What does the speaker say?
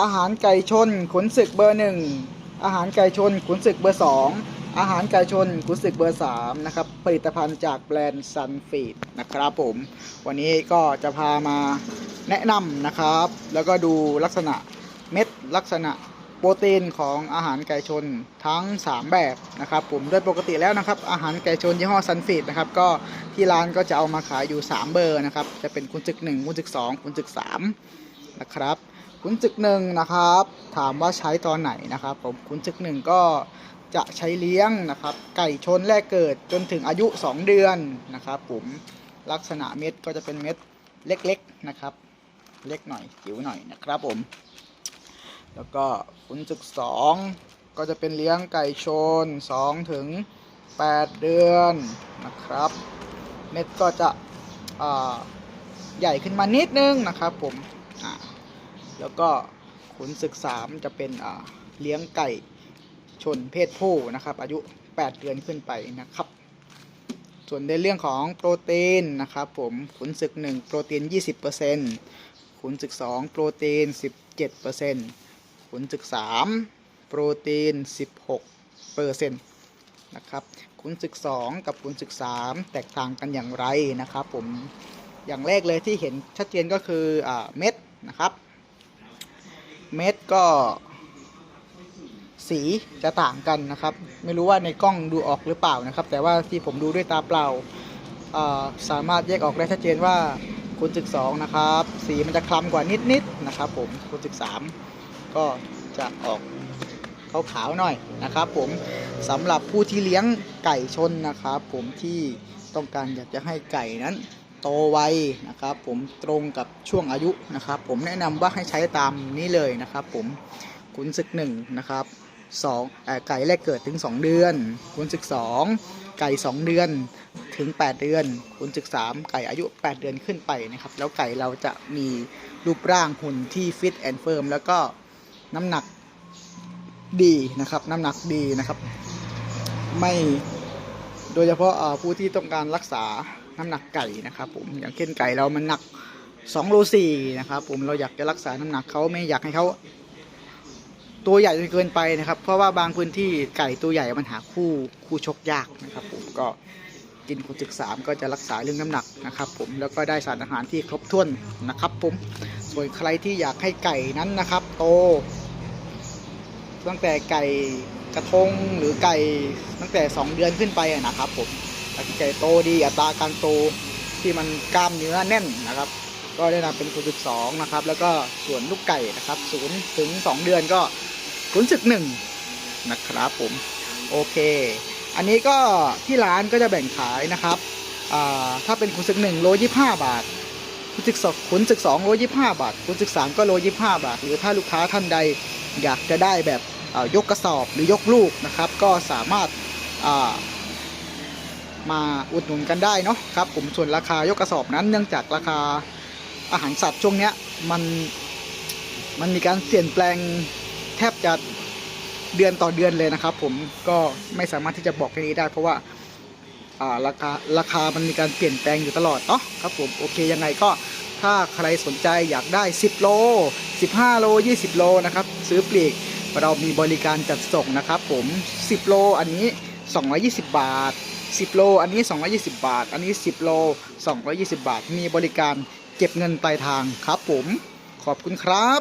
อาหารไก่ชนขุนศึกเบอร์หนึ่งอาหารไก่ชนขุนศึกเบอร์สองอาหารไก่ชนขุนศึกเบอร์สามนะครับผลิตภัณฑ์จากแบรนด์ซันฟีดนะครับผม วันนี้ก็จะพามาแนะนำนะครับ แล้วก็ดูลักษณะเม็ดลักษณะโปรตีนของอาหารไก่ชนทั้ง 3 แบบนะครับผมโดยปกติแล้วนะครับ อาหารไก่ชนยี่ห้อซันฟีดนะครับก็ที่ร้านก็จะเอามาขายอยู่ 3 เบอร์นะครับ จะเป็นคุณจึก 1 คุณจึก 2 คุณจึก 3 นะครับ คุณจึกหนึ่งนะครับ ถามว่าใช้ตอนไหนนะครับ ผมคุณจึกหนึ่งก็จะใช้เลี้ยงนะครับ ไก่ชนแรกเกิดจนถึงอายุ 2 เดือนนะครับผมลักษณะเม็ดก็จะเป็นเม็ดเล็กๆนะครับ เล็กหน่อยจิ๋วหน่อยนะครับผม แล้วก็คุณจึกสองก็จะเป็นเลี้ยงไก่ชน2ถึง8 เดือนนะครับ เม็ดก็จะใหญ่ขึ้นมานิดนึงนะครับผม แล้วก็ขุนศึกสามจะเป็นเลี้ยงไก่ชนเพศผู้นะครับ อายุ 8 เดือนขึ้นไปนะครับ ส่วนในเรื่องของโปรตีนนะครับผมขุนศึก 1 โปรตีน 20%ขุนศึก 2 โปรตีน 17%ขุนศึก 3 โปรตีน 16%นะครับขุนศึก 2 กับขุนศึก 3 แตกต่างกันอย่างไรนะครับผมอย่างแรกเลยที่เห็นชัดเจนก็คืออเม็ดนะครับ เม็ดก็ สีจะต่างกันนะครับ ไม่รู้ว่าในกล้องดูออกหรือเปล่านะครับ แต่ว่าที่ผมดูด้วยตาเปล่าสามารถแยกออกได้ชัดเจนว่าคุณศึกสองนะครับ สีมันจะคล้ำกว่านิดๆนะครับ ผมคุณศึกสามก็จะออกขาวๆหน่อยนะครับ ผมสำหรับผู้ที่เลี้ยงไก่ชนนะครับ ผมที่ต้องการอยากจะให้ไก่นั้น โตไวนะครับ ผมตรงกับช่วงอายุนะครับ ผมแนะนำว่าให้ใช้ตามนี้เลยนะครับ ผมขุนศึกหนึ่งนะครับสองไก่แรกเกิดถึง 2 เดือนขุนศึกสองไก่ 2 เดือนถึง 8 เดือนขุนศึกสามไก่อายุ 8 เดือนขึ้นไปนะครับ แล้วไก่เราจะมีรูปร่างหุ่นที่ฟิตแอนด์เฟิร์มแล้วก็น้ำหนักดีนะครับ น้ำหนักดีนะครับ ไม่โดยเฉพาะผู้ที่ต้องการรักษา น้ำหนักไก่นะครับผมอย่างเช่นไก่เรามันหนัก2โล4นะครับผมเราอยากจะรักษาน้ำหนักเขาไม่อยากให้เขาตัวใหญ่จนเกินไปนะครับ เพราะว่าบางพื้นที่ไก่ตัวใหญ่มันหาคู่คู่ชกยากนะครับ ผมก็กินคุณศึกสามก็จะรักษาเรื่องน้ำหนักนะครับ ผมแล้วก็ได้สารอาหารที่ครบถ้วนนะครับ ผมส่วนใครที่อยากให้ไก่นั้นนะครับ โต ตั้งแต่ไก่กระทงหรือไก่ตั้งแต่ 2 เดือนขึ้นไปนะครับ ผม ถ้าไก่โตดีอัตราการโตที่มันกล้ามเนื้อแน่นนะครับ ก็ได้นำเป็นคุณศึกสองนะครับ แล้วก็ส่วนลูกไก่นะครับศูนย์ถึง 2 เดือนก็คุณศึกหนึ่งนะครับผมโอเค อันนี้ก็ที่ร้านก็จะแบ่งขายนะครับถ้าเป็นคุณศึกหนึ่งโลยี่ห้าบาท คุณศึกสองคุณศึกสองโลยี่ห้าบาท คุณศึกสามก็โลยี่ห้าบาท หรือถ้าลูกค้าท่านใดอยากจะได้แบบยกกระสอบหรือยกลูกนะครับ ก็สามารถ มาอุดหนุนกันได้เนาะครับผมส่วนราคายกกระสอบนั้นเนื่องจากราคาอาหารสัตว์ช่วงเนี้ยมันมันมีการเปลี่ยนแปลงแทบจะเดือนต่อเดือนเลยนะครับ ผมก็ไม่สามารถที่จะบอกแค่นี้ได้ เพราะว่าอ่าราคาราคามันมีการเปลี่ยนแปลงอยู่ตลอดเนาะครับผมโอเคยังไงก็ถ้าใครสนใจอยากได้ 10 โล 15 โล 20 โลนะครับ ซื้อปลีกเรามีบริการจัดส่งนะครับ ผม 10 โลอันนี้ 220 บาท 10 โล อันนี้ 220 บาท อันนี้ 10 โล 220 บาท มีบริการเก็บเงินปลายทางครับผม ขอบคุณครับ